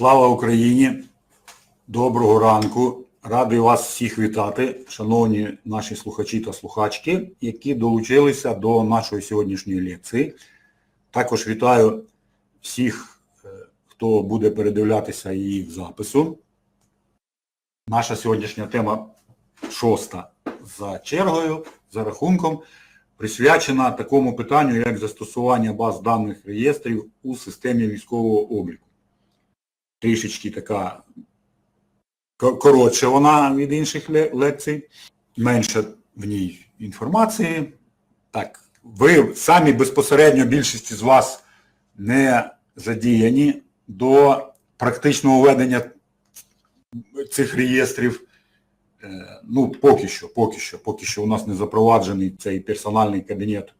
Слава Україні! Доброго ранку! Радий вас всіх вітати, шановні наші слухачі та слухачки, які долучилися до нашої сьогоднішньої лекції. Також вітаю всіх, е, хто буде передивлятися її в запису. Наша сьогоднішня тема шоста за чергою, за рахунком, присвячена такому питанню, як застосування баз даних реєстрів у системі військового обліку. Трішечки така коротше вона від інших лекцій, менше в ній інформації. Так, ви самі безпосередньо більшість з вас не задіяні до практичного ведення цих реєстрів. Е, Ну, поки що, поки що, поки що у нас не запроваджений цей персональний кабінет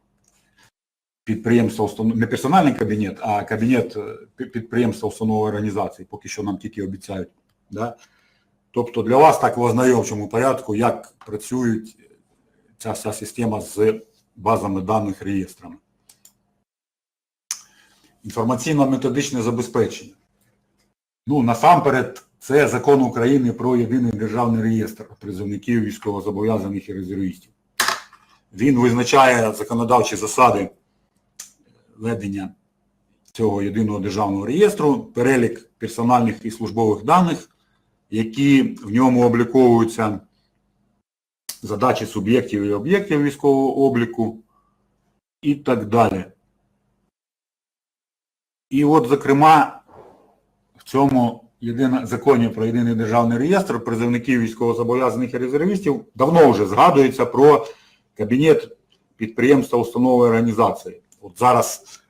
підприємства не персональний кабінет, а кабінет е, підприємства установи організації, поки що нам тільки обіцяють. Да? Тобто для вас так в ознайомчому порядку, як працюють ця вся система з базами даних реєстрами. Інформаційно-методичне забезпечення. Ну, насамперед, це закон України про єдиний державний реєстр призовників військовозобов'язаних і резервістів. Він визначає законодавчі засади ведення цього єдиного державного реєстру, перелік персональних і службових даних, які в ньому обліковуються задачі суб'єктів і об'єктів військового обліку і так далі. І от, зокрема, в цьому єдине, законі про єдиний державний реєстр призовників військовозобов'язаних і резервістів давно вже згадується про кабінет підприємства установи організації. От зараз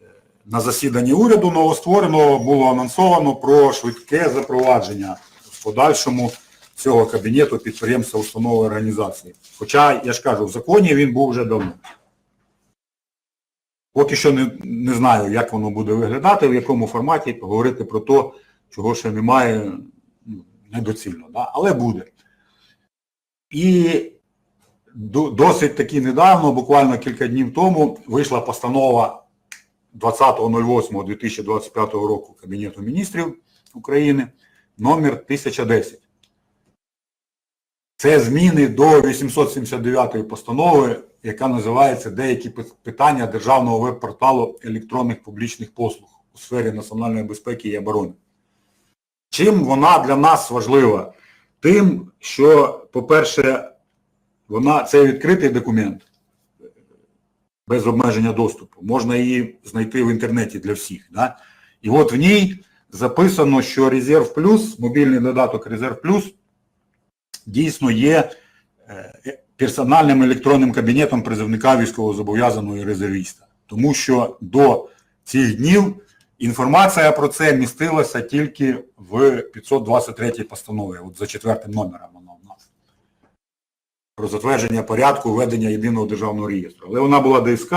е, на засіданні уряду новоствореного було анонсовано про швидке запровадження в подальшому цього кабінету підприємства установи організації. Хоча, я ж кажу, в законі він був вже давно. Поки що не, не знаю, як воно буде виглядати, в якому форматі говорити про те, чого ще немає, ну, недоцільно, да? але буде. І досить таки недавно, буквально кілька днів тому, вийшла постанова 20.08.2025 року Кабінету міністрів України номер 1010. Це зміни до 879 постанови, яка називається Деякі питання державного веб-порталу електронних публічних послуг у сфері національної безпеки і оборони. Чим вона для нас важлива? Тим, що, по-перше, вона це відкритий документ без обмеження доступу. Можна її знайти в інтернеті для всіх. Да? І от в ній записано, що Резерв Плюс, мобільний додаток Резерв Плюс, дійсно є е, персональним електронним кабінетом призовника військовозобов'язаного і резервіста. Тому що до цих днів інформація про це містилася тільки в 523 постанові, от за четвертим номером. Про затвердження порядку ведення єдиного державного реєстру. Але вона була ДСК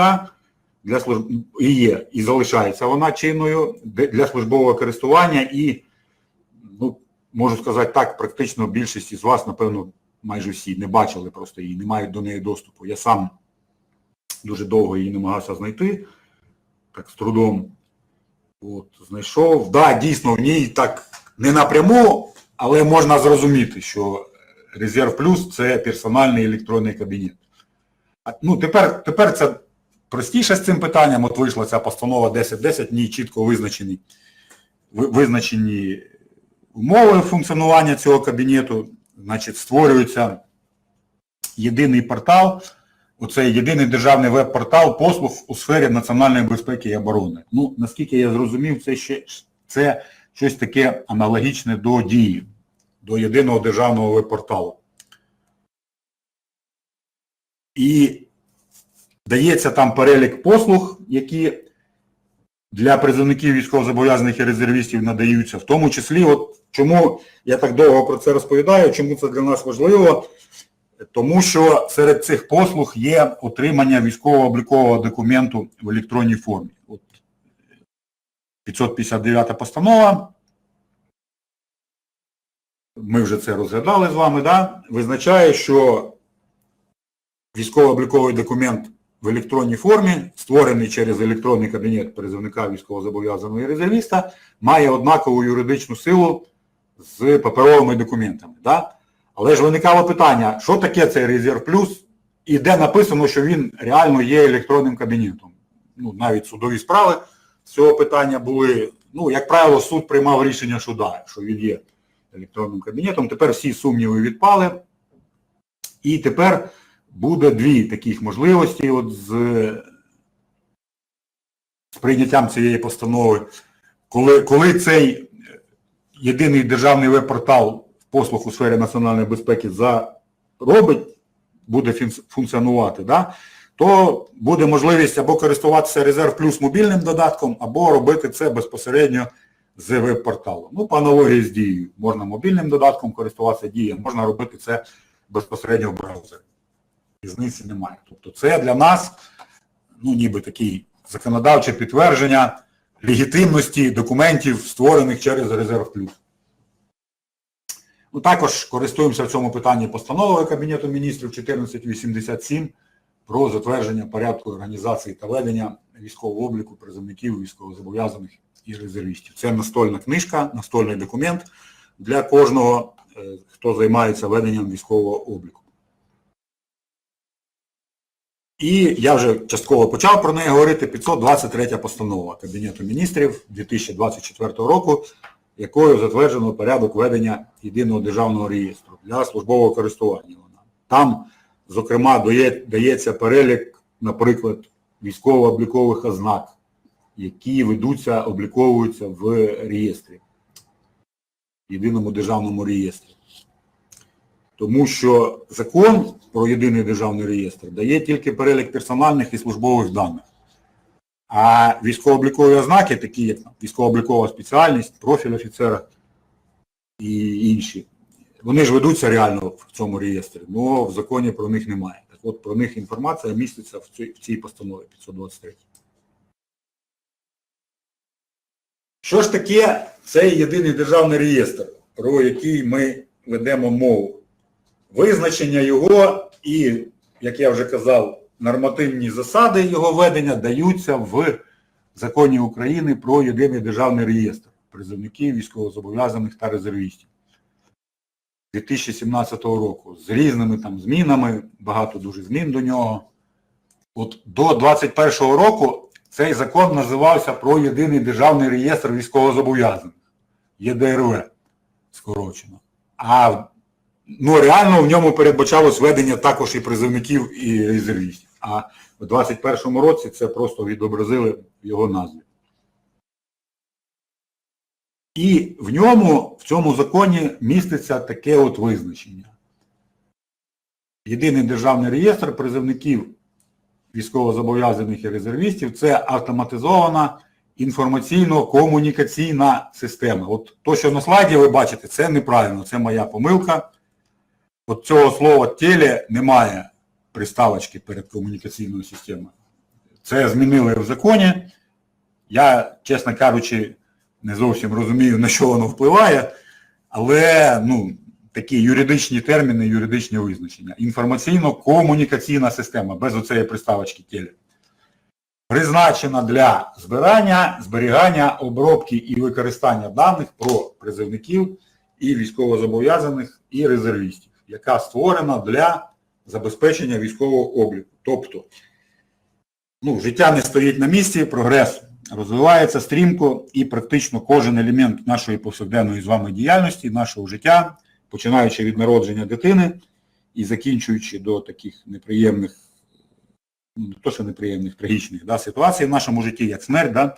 для служб... і є, і залишається вона чинною для службового користування і, ну, можу сказати так, практично більшість із вас, напевно, майже всі не бачили просто її, не мають до неї доступу. Я сам дуже довго її намагався знайти, так з трудом. От, знайшов. Да, дійсно, в ній так не напряму, але можна зрозуміти, що Резерв Плюс це персональний електронний кабінет. Ну, тепер, тепер це простіше з цим питанням. От вийшла ця постанова 1010, в ній чітко визначені, визначені умови функціонування цього кабінету. Значить, створюється єдиний портал, оцей єдиний державний веб-портал послуг у сфері національної безпеки і оборони. Ну, наскільки я зрозумів, це ще це щось таке аналогічне до дії, до єдиного державного веб-порталу. І дається там перелік послуг, які для призовників військовозобов'язаних і резервістів надаються. В тому числі, от чому я так довго про це розповідаю, чому це для нас важливо, тому що серед цих послуг є отримання військово-облікового документу в електронній формі. От 559 постанова. Ми вже це розглядали з вами, да? визначає, що військово-обліковий документ в електронній формі, створений через електронний кабінет призовника військовозобов'язаного і резервіста, має однакову юридичну силу з паперовими документами. Да? Але ж виникало питання, що таке цей резерв плюс, і де написано, що він реально є електронним кабінетом. Ну, навіть судові справи з цього питання були, ну, як правило, суд приймав рішення, що да, що він є електронним кабінетом. Тепер всі сумніви відпали. І тепер буде дві таких можливості от з, з прийняттям цієї постанови. Коли, коли цей єдиний державний веб-портал послуг у сфері національної безпеки заробить, буде функціонувати, да, то буде можливість або користуватися резерв плюс мобільним додатком, або робити це безпосередньо з веб-порталу. Ну, по аналогії з дією. Можна мобільним додатком користуватися дією, можна робити це безпосередньо в браузері. Різниці немає. Тобто це для нас, ну, ніби такий законодавче підтвердження легітимності документів, створених через резерв плюс. Ну, також користуємося в цьому питанні постановою Кабінету міністрів 1487 про затвердження порядку організації та ведення військового обліку призовників, військовозобов'язаних і резервістів. Це настольна книжка, настольний документ для кожного, е, хто займається веденням військового обліку. І я вже частково почав про неї говорити, 523 постанова Кабінету міністрів 2024 року, якою затверджено порядок ведення єдиного державного реєстру для службового користування. Там, зокрема, дає- дається перелік, наприклад, військово-облікових ознак, які ведуться, обліковуються в реєстрі, єдиному державному реєстрі. Тому що закон про єдиний державний реєстр дає тільки перелік персональних і службових даних. А військово-облікові ознаки, такі як військово-облікова спеціальність, профіль офіцера і інші, вони ж ведуться реально в цьому реєстрі, але в законі про них немає. Так от про них інформація міститься в цій постанові 523. Що ж таке цей єдиний державний реєстр, про який ми ведемо мову? Визначення його і, як я вже казав, нормативні засади його ведення даються в законі України про єдиний державний реєстр призовників, військовозобов'язаних та резервістів 2017 року з різними там змінами, багато дуже змін до нього. От до 2021 року цей закон називався про єдиний державний реєстр військовозобов'язаних, ЄДРВ скорочено. А ну, реально в ньому передбачалось ведення також і призовників, і резервістів. А в 2021 році це просто відобразили в його назві. І в ньому, в цьому законі міститься таке от визначення. Єдиний державний реєстр призовників військовозобов'язаних і резервістів це автоматизована інформаційно-комунікаційна система. От то, що на слайді ви бачите, це неправильно, це моя помилка. От цього слова теле немає приставочки перед комунікаційною системою. Це змінили в законі. Я, чесно кажучи, не зовсім розумію, на що воно впливає, але ну, такі юридичні терміни, юридичні визначення. Інформаційно-комунікаційна система без оцеї приставочки теле. Призначена для збирання, зберігання, обробки і використання даних про призовників і військовозобов'язаних і резервістів, яка створена для забезпечення військового обліку. Тобто, ну, життя не стоїть на місці, прогрес розвивається стрімко і практично кожен елемент нашої повсякденної з вами діяльності, нашого життя, починаючи від народження дитини і закінчуючи до таких неприємних, ну не то що неприємних, трагічних да, ситуацій в нашому житті, як смерть. Да?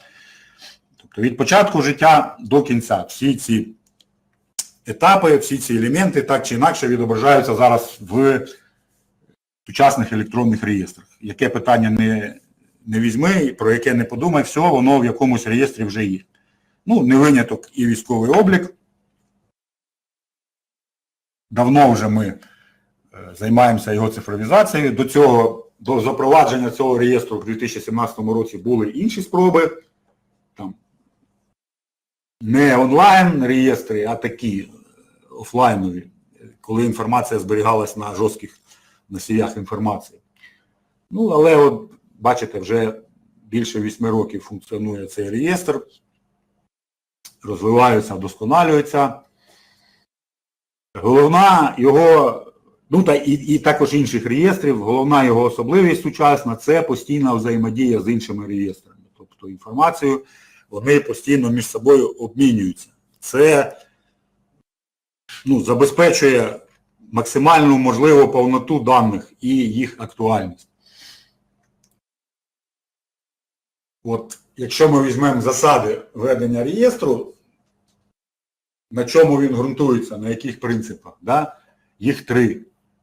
Тобто від початку життя до кінця всі ці етапи, всі ці елементи так чи інакше відображаються зараз в сучасних електронних реєстрах. Яке питання не, не візьми, про яке не подумай, все, воно в якомусь реєстрі вже є. Ну, не виняток і військовий облік. Давно вже ми е, займаємося його цифровізацією. До цього, до запровадження цього реєстру в 2017 році були інші спроби. Там, не онлайн реєстри, а такі е, офлайнові, коли інформація зберігалась на жорстких носіях інформації. Ну, але от бачите, вже більше 8 років функціонує цей реєстр, розвиваються, вдосконалюються. Головна його, ну та і, і також інших реєстрів, головна його особливість сучасна це постійна взаємодія з іншими реєстрами. Тобто інформацію вони постійно між собою обмінюються. Це ну, забезпечує максимальну можливу повноту даних і їх актуальність. От, якщо ми візьмемо засади ведення реєстру, на чому він ґрунтується, на яких принципах, да? їх три.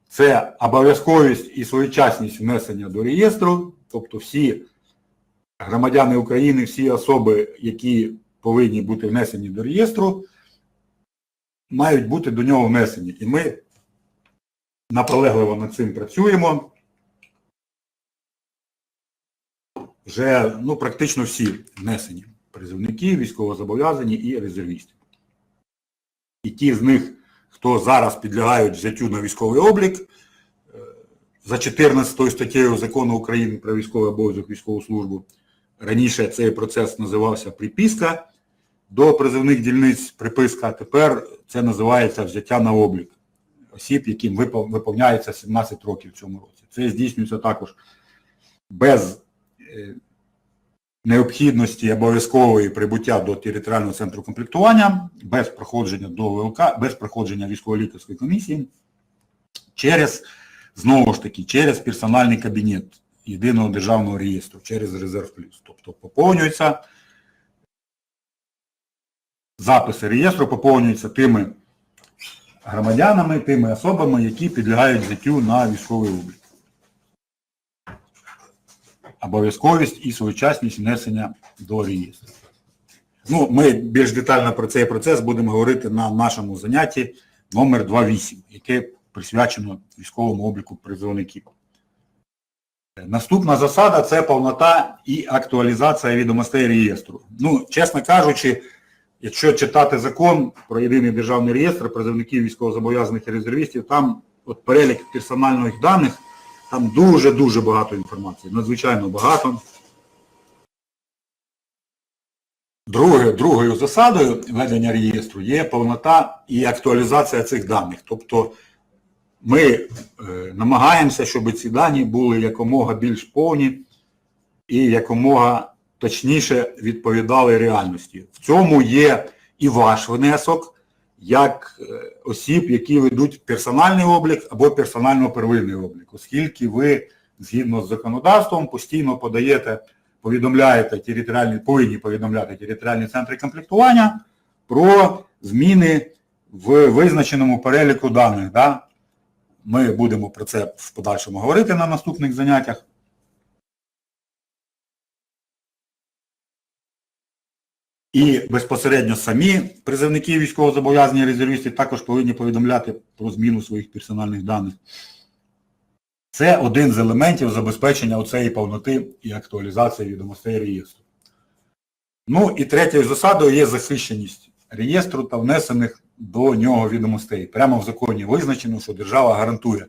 Це обов'язковість і своєчасність внесення до реєстру, тобто всі громадяни України, всі особи, які повинні бути внесені до реєстру, мають бути до нього внесені. І ми наполегливо над цим працюємо. Вже ну, практично всі внесені призовники, військовозобов'язані і резервісти. І ті з них, хто зараз підлягають взяттю на військовий облік, е, за 14 статтею Закону України про військовий обов'язок військову службу, раніше цей процес називався приписка до призовних дільниць приписка, а тепер це називається взяття на облік осіб, яким виповняється 17 років в цьому році. Це здійснюється також без е, необхідності обов'язкової прибуття до територіального центру комплектування, без проходження до ВЛК, без проходження військово-лікарської комісії, через, знову ж таки, через персональний кабінет єдиного державного реєстру, через резерв плюс. Тобто поповнюється записи реєстру поповнюються тими громадянами, тими особами, які підлягають взяттю на військовий облік. Обов'язковість і своєчасність внесення до реєстру. Ну, ми більш детально про цей процес будемо говорити на нашому занятті номер 2.8, яке присвячено військовому обліку призовників. Наступна засада це повнота і актуалізація відомостей реєстру. Ну, чесно кажучи, якщо читати закон про єдиний державний реєстр призовників військовозобов'язаних і резервістів, там от перелік персональних даних, там дуже-дуже багато інформації, надзвичайно багато. Друге, другою засадою ведення реєстру є повнота і актуалізація цих даних. Тобто ми е, намагаємося, щоб ці дані були якомога більш повні і якомога точніше відповідали реальності. В цьому є і ваш внесок, як е, осіб, які ведуть персональний облік або персонально-первинний облік, оскільки ви згідно з законодавством постійно подаєте, повідомляєте територіальні, повинні повідомляти територіальні центри комплектування про зміни в визначеному переліку даних. Да? Ми будемо про це в подальшому говорити на наступних заняттях. І безпосередньо самі призовники військовозобов'язані резервісти також повинні повідомляти про зміну своїх персональних даних. Це один з елементів забезпечення оцеї повноти і актуалізації відомостей реєстру. Ну і третьою засадою є захищеність реєстру та внесених до нього відомостей. Прямо в законі визначено, що держава гарантує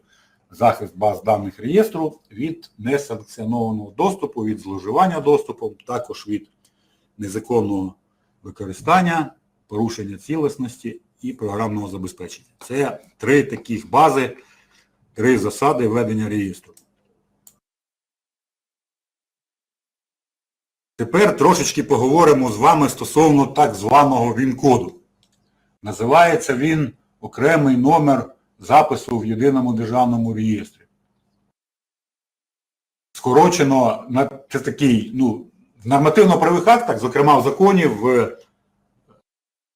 захист баз даних реєстру від несанкціонованого доступу, від зловживання доступом, також від незаконного використання, порушення цілісності і програмного забезпечення. Це три таких бази, три засади ведення реєстру. Тепер трошечки поговоримо з вами стосовно так званого ВІН-коду. Називається він окремий номер запису в єдиному державному реєстрі. Скорочено, це такий, ну, в нормативно-правових актах, зокрема в законі, в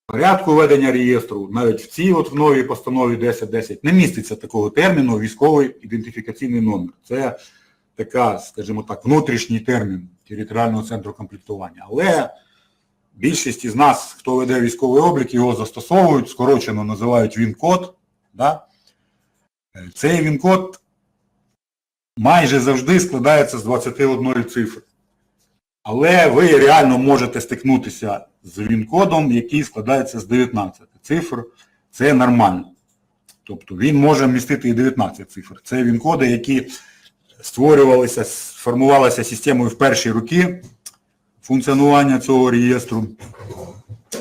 порядку ведення реєстру, навіть в цій от в новій постанові 1010, не міститься такого терміну військовий ідентифікаційний номер. Це така, скажімо так, внутрішній термін територіального центру комплектування. Але більшість із нас, хто веде військовий облік, його застосовують, скорочено називають ВІН-код. Да? Е, Цей ВІН-код майже завжди складається з 21 цифр. Але ви реально можете стикнутися з він-кодом, який складається з 19 цифр. Це нормально. Тобто він може містити і 19 цифр. Це він-коди, які створювалися, формувалася системою в перші роки функціонування цього реєстру.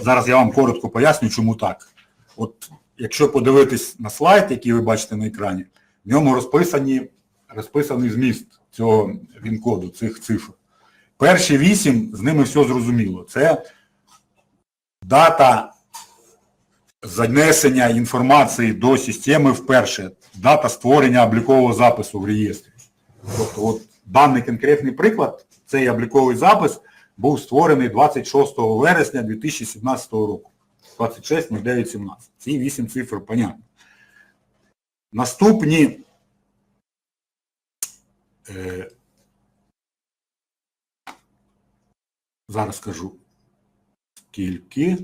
Зараз я вам коротко поясню, чому так. От якщо подивитись на слайд, який ви бачите на екрані, в ньому розписані, розписаний зміст цього він-коду, цих цифр. Перші вісім, з ними все зрозуміло. Це дата занесення інформації до системи вперше, дата створення облікового запису в реєстрі. Тобто, от даний конкретний приклад, цей обліковий запис був створений 26 вересня 2017 року. 26.09.17. Ці 8 цифр, понятно. Наступні е, зараз скажу скільки.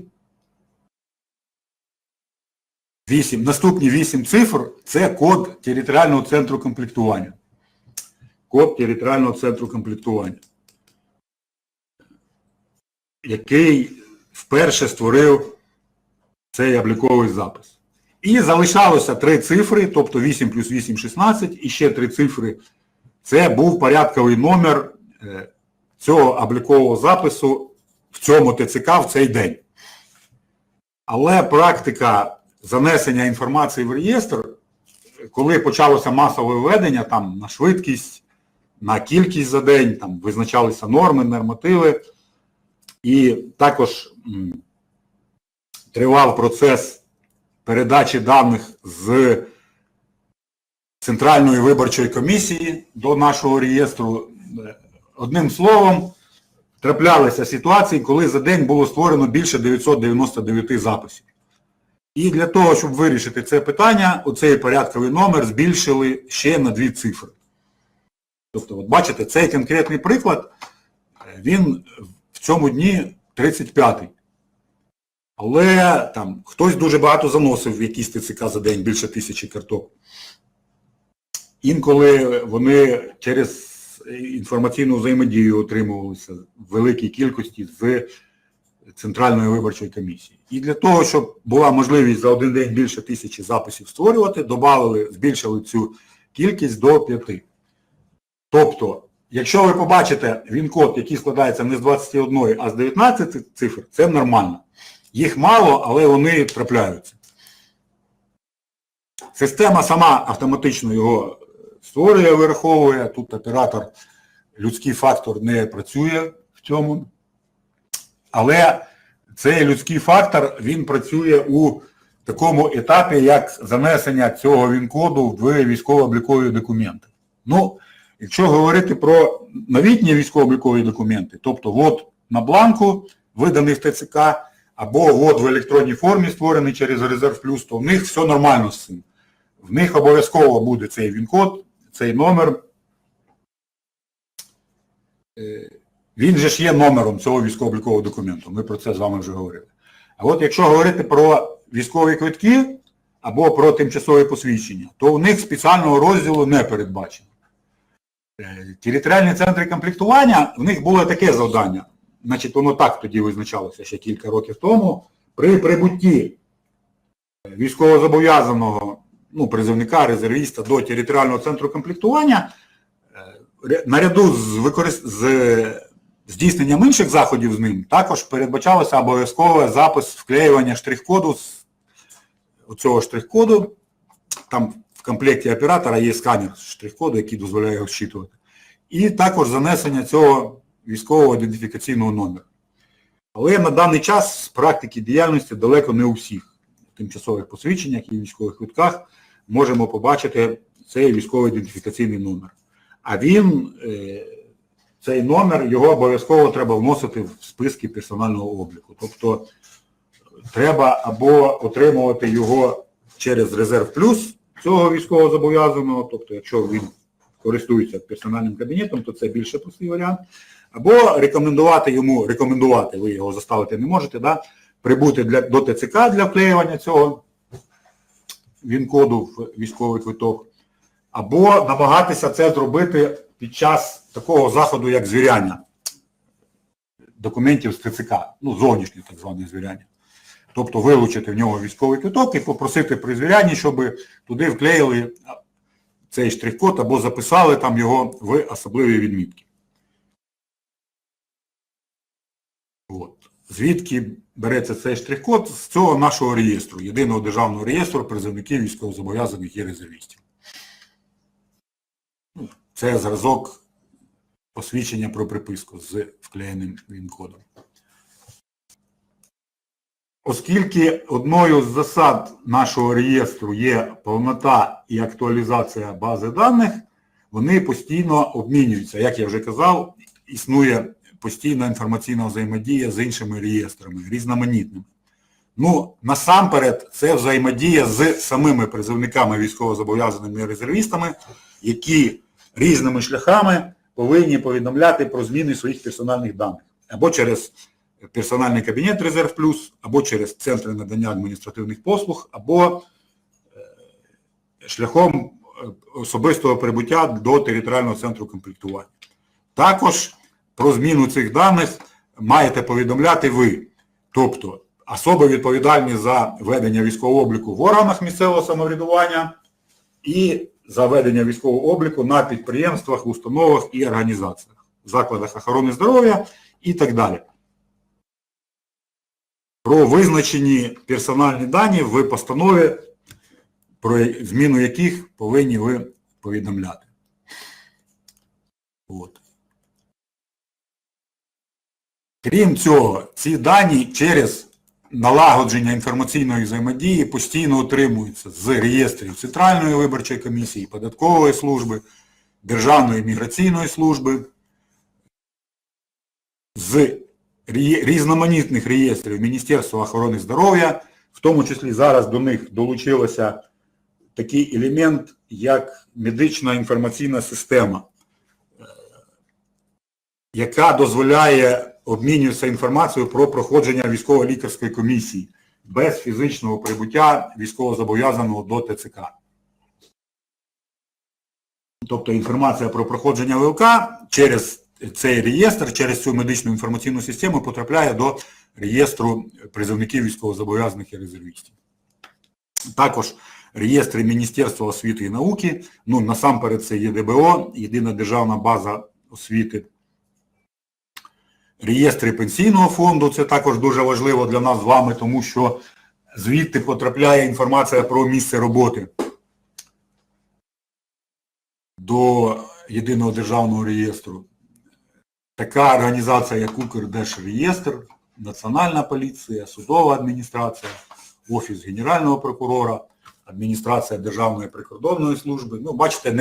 8, наступні 8 цифр це код територіального центру комплектування. Код територіального центру комплектування, який вперше створив цей обліковий запис. І залишалося три цифри, тобто 8 плюс 8 – 16, і ще три цифри. Це був порядковий номер е, цього облікового запису в цьому ТЦК в цей день. Але практика занесення інформації в реєстр, коли почалося масове введення там, на швидкість, на кількість за день, там визначалися норми, нормативи, і також тривав процес передачі даних з Центральної виборчої комісії до нашого реєстру. Одним словом, траплялися ситуації, коли за день було створено більше 999 записів. І для того, щоб вирішити це питання, оцей порядковий номер збільшили ще на дві цифри. Тобто, от бачите, цей конкретний приклад, він в цьому дні 35-й. Але там хтось дуже багато заносив в якісь ТЦК за день, більше тисячі карток. Інколи вони через інформаційну взаємодію отримувалися в великій кількості з Центральної виборчої комісії. І для того, щоб була можливість за один день більше тисячі записів створювати, додали, збільшили цю кількість до 5. Тобто, якщо ви побачите він-код, який складається не з 21, а з 19 цифр, це нормально. Їх мало, але вони трапляються. Система сама автоматично його створює, вираховує. Тут оператор, людський фактор не працює в цьому. Але цей людський фактор, він працює у такому етапі, як занесення цього він-коду в військово-облікові документи. Ну, якщо говорити про новітні військово-облікові документи, тобто от на бланку, виданий в ТЦК, або от в електронній формі створений через Резерв Плюс, то в них все нормально з цим. В них обов'язково буде цей він-код, цей номер. Е, Він же ж є номером цього військово-облікового документу. Ми про це з вами вже говорили. А от якщо говорити про військові квитки або про тимчасове посвідчення, то у них спеціального розділу не передбачено. Е, Територіальні центри комплектування, в них було таке завдання. Значить, воно так тоді визначалося ще кілька років тому. При прибутті військовозобов'язаного ну, призовника, резервіста до територіального центру комплектування, е, наряду з, використ... з здійсненням інших заходів з ним, також передбачалося обов'язкове запис вклеювання штрих-коду з цього штрих-коду. Там в комплекті оператора є сканер штрих-коду, який дозволяє його зчитувати. І також занесення цього військового ідентифікаційного номера. Але на даний час з практики діяльності далеко не у всіх тимчасових посвідченнях і військових квитках можемо побачити цей військовий ідентифікаційний номер. А він, е, цей номер, його обов'язково треба вносити в списки персонального обліку. Тобто треба або отримувати його через резерв плюс цього військового зобов'язаного, тобто якщо він користується персональним кабінетом, то це більше простий варіант. Або рекомендувати йому, рекомендувати, ви його заставити не можете, да, прибути для, до ТЦК для вклеювання цього він-коду в військовий квиток, або намагатися це зробити під час такого заходу, як звіряння документів з ТЦК, ну, зовнішнє так зване звіряння. Тобто вилучити в нього військовий квиток і попросити при звірянні, щоб туди вклеїли цей штрих-код або записали там його в особливі відмітки. От. Звідки береться цей штрих-код? З цього нашого реєстру, єдиного державного реєстру призовників військовозобов'язаних і резервістів. Ну, Це зразок посвідчення про приписку з вклеєним він-кодом. Оскільки одною з засад нашого реєстру є повнота і актуалізація бази даних, вони постійно обмінюються. Як я вже казав, існує постійна інформаційна взаємодія з іншими реєстрами, різноманітними. Ну, насамперед, це взаємодія з самими призовниками військовозобов'язаними резервістами, які різними шляхами повинні повідомляти про зміни своїх персональних даних. Або через персональний кабінет Резерв Плюс, або через центри надання адміністративних послуг, або е, шляхом е, особистого прибуття до територіального центру комплектування. Також про зміну цих даних маєте повідомляти ви. Тобто особи відповідальні за ведення військового обліку в органах місцевого самоврядування і за ведення військового обліку на підприємствах, установах і організаціях, закладах охорони здоров'я і так далі. Про визначені персональні дані в постанові, про зміну яких повинні ви повідомляти. От. Крім цього, ці дані через налагодження інформаційної взаємодії постійно отримуються з реєстрів Центральної виборчої комісії, податкової служби, Державної міграційної служби, з різноманітних реєстрів Міністерства охорони здоров'я, в тому числі зараз до них долучилося такий елемент, як медична інформаційна система, е, яка дозволяє обмінюватися інформацією про проходження військово-лікарської комісії без фізичного прибуття військовозобов'язаного до ТЦК. Тобто інформація про проходження ВЛК через цей реєстр, через цю медичну інформаційну систему потрапляє до реєстру призовників військовозобов'язаних і резервістів. Також реєстри Міністерства освіти і науки, ну насамперед це ЄДБО, Єдина державна база освіти. Реєстри пенсійного фонду, це також дуже важливо для нас з вами, тому що звідти потрапляє інформація про місце роботи до єдиного державного реєстру. Така організація, як Укрдержреєстр, Національна поліція, судова адміністрація, Офіс Генерального прокурора, адміністрація Державної прикордонної служби. Ну, бачите,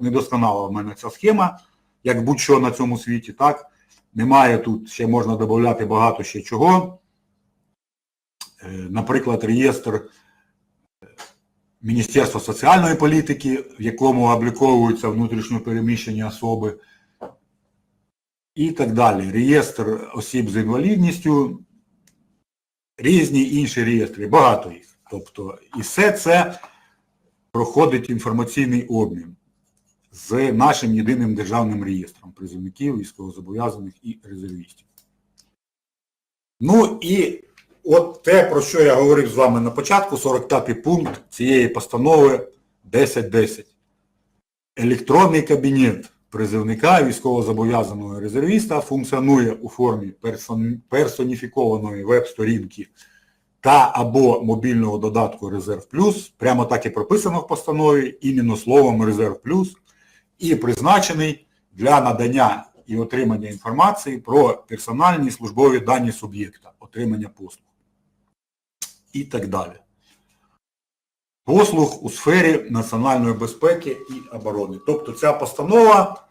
недосконала, в мене ця схема, як будь-що на цьому світі, так? Немає тут, ще можна додати багато ще чого. Е, Наприклад, реєстр е, Міністерства соціальної політики, в якому обліковуються внутрішньо переміщені особи, і так далі. Реєстр осіб з інвалідністю, різні інші реєстри, багато їх. Тобто, і все це проходить інформаційний обмін з нашим єдиним державним реєстром призовників, військовозобов'язаних і резервістів. Ну і от те, про що я говорив з вами на початку, 45-й пункт цієї постанови 1010. Електронний кабінет призовника військовозобов'язаного резервіста функціонує у формі персоніфікованої веб-сторінки та або мобільного додатку Резерв Плюс, прямо так і прописано в постанові, іменно словом Резерв Плюс, і призначений для надання і отримання інформації про персональні службові дані суб'єкта, отримання послуг і так далі. Послуг у сфері національної безпеки і оборони. Тобто ця постанова,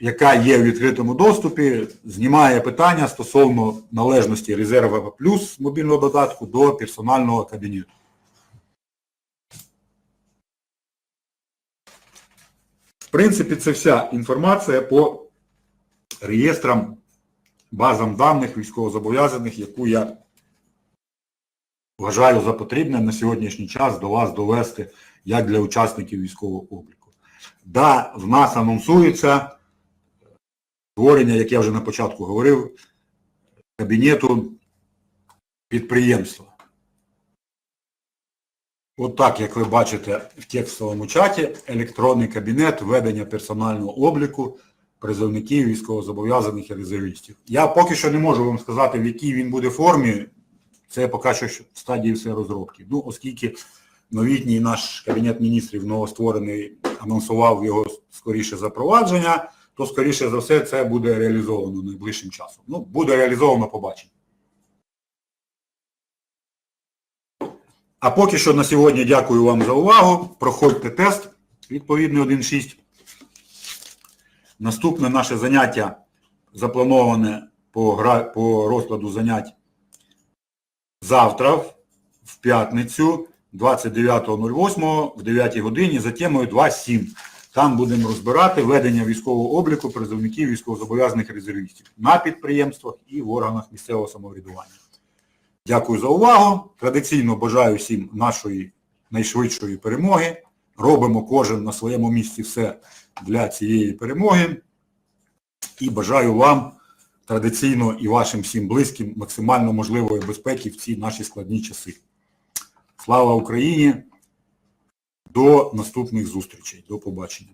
яка є в відкритому доступі, знімає питання стосовно належності резерва плюс мобільного додатку до персонального кабінету. В принципі, це вся інформація по реєстрам, базам даних військовозобов'язаних, яку я вважаю за потрібне на сьогоднішній час до вас довести як для учасників військового обліку. Да, в нас анонсується створення, як я вже на початку говорив, кабінету підприємства. Отак, як ви бачите в текстовому чаті, електронний кабінет ведення персонального обліку призовників військовозобов'язаних і резервістів. Я поки що не можу вам сказати, в якій він буде формі. Це поки що в стадії все розробки. Ну, оскільки новітній наш кабінет міністрів новостворений анонсував його скоріше запровадження, то скоріше за все це буде реалізовано найближчим часом. Ну, буде реалізовано, побачимо. А поки що на сьогодні дякую вам за увагу. Проходьте тест відповідний 1.6. Наступне наше заняття заплановане по, гра... по розкладу занять завтра, в п'ятницю, 29.08 в 9 годині за темою 2.7. Там будемо розбирати ведення військового обліку призовників військовозобов'язаних резервістів на підприємствах і в органах місцевого самоврядування. Дякую за увагу. Традиційно бажаю всім нашої найшвидшої перемоги. Робимо кожен на своєму місці все для цієї перемоги. І бажаю вам традиційно і вашим всім близьким максимально можливої безпеки в ці наші складні часи. Слава Україні! До наступних зустрічей. До побачення.